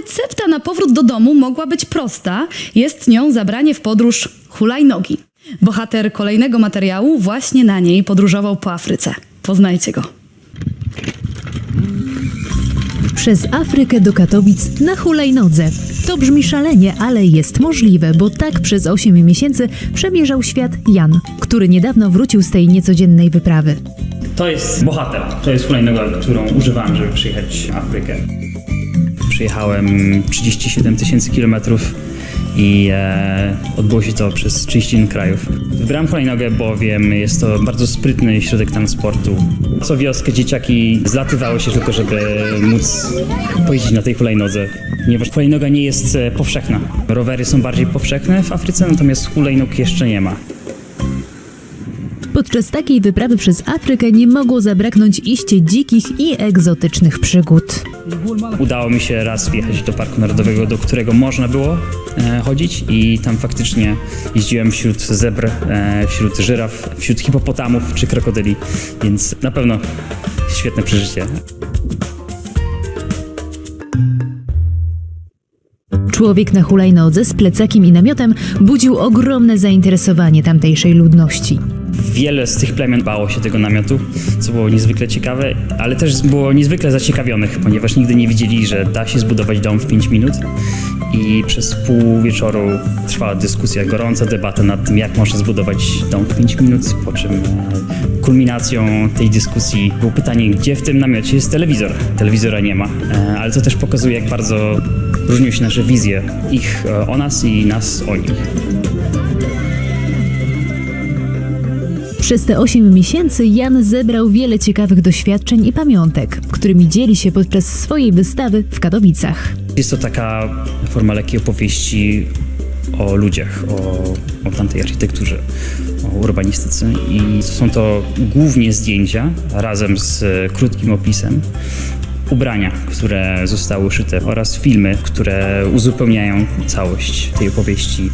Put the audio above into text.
recepta na powrót do domu mogła być prosta. Jest nią zabranie w podróż hulajnogi. Bohater kolejnego materiału właśnie na niej podróżował po Afryce. Poznajcie go. Przez Afrykę do Katowic na hulajnodze. To brzmi szalenie, ale jest możliwe, bo tak przez 8 miesięcy przemierzał świat Jan, który niedawno wrócił z tej niecodziennej wyprawy. To jest bohater. To jest hulajnoga, którą używałem, żeby przyjechać w Afrykę. Przyjechałem 37 tysięcy kilometrów i e, odbyło się to przez 31 krajów. Wybrałem hulajnogę, bowiem jest to bardzo sprytny środek transportu. Co wioskę dzieciaki zlatywały się tylko, żeby móc pojeździć na tej hulajnodze, ponieważ hulajnoga nie jest e, powszechna. Rowery są bardziej powszechne w Afryce, natomiast hulajnóg jeszcze nie ma. Podczas takiej wyprawy przez Afrykę nie mogło zabraknąć iście dzikich i egzotycznych przygód. Udało mi się raz wjechać do Parku Narodowego, do którego można było e, chodzić i tam faktycznie jeździłem wśród zebr, e, wśród żyraf, wśród hipopotamów czy krokodyli, więc na pewno świetne przeżycie. Człowiek na hulajnodze z plecakiem i namiotem budził ogromne zainteresowanie tamtejszej ludności. Wiele z tych plemion bało się tego namiotu, co było niezwykle ciekawe, ale też było niezwykle zaciekawionych, ponieważ nigdy nie wiedzieli, że da się zbudować dom w 5 minut. I przez pół wieczoru trwała dyskusja, gorąca debata nad tym, jak można zbudować dom w 5 minut, po czym e, kulminacją tej dyskusji było pytanie, gdzie w tym namiocie jest telewizor. Telewizora nie ma, e, ale to też pokazuje, jak bardzo różnią się nasze wizje, ich e, o nas i nas o nich. Przez te 8 miesięcy Jan zebrał wiele ciekawych doświadczeń i pamiątek, którymi dzieli się podczas swojej wystawy w Katowicach. Jest to taka forma lekkiej opowieści o ludziach, o, o tamtej architekturze, o urbanistyce i są to głównie zdjęcia razem z e, krótkim opisem, ubrania, które zostały uszyte oraz filmy, które uzupełniają całość tej opowieści.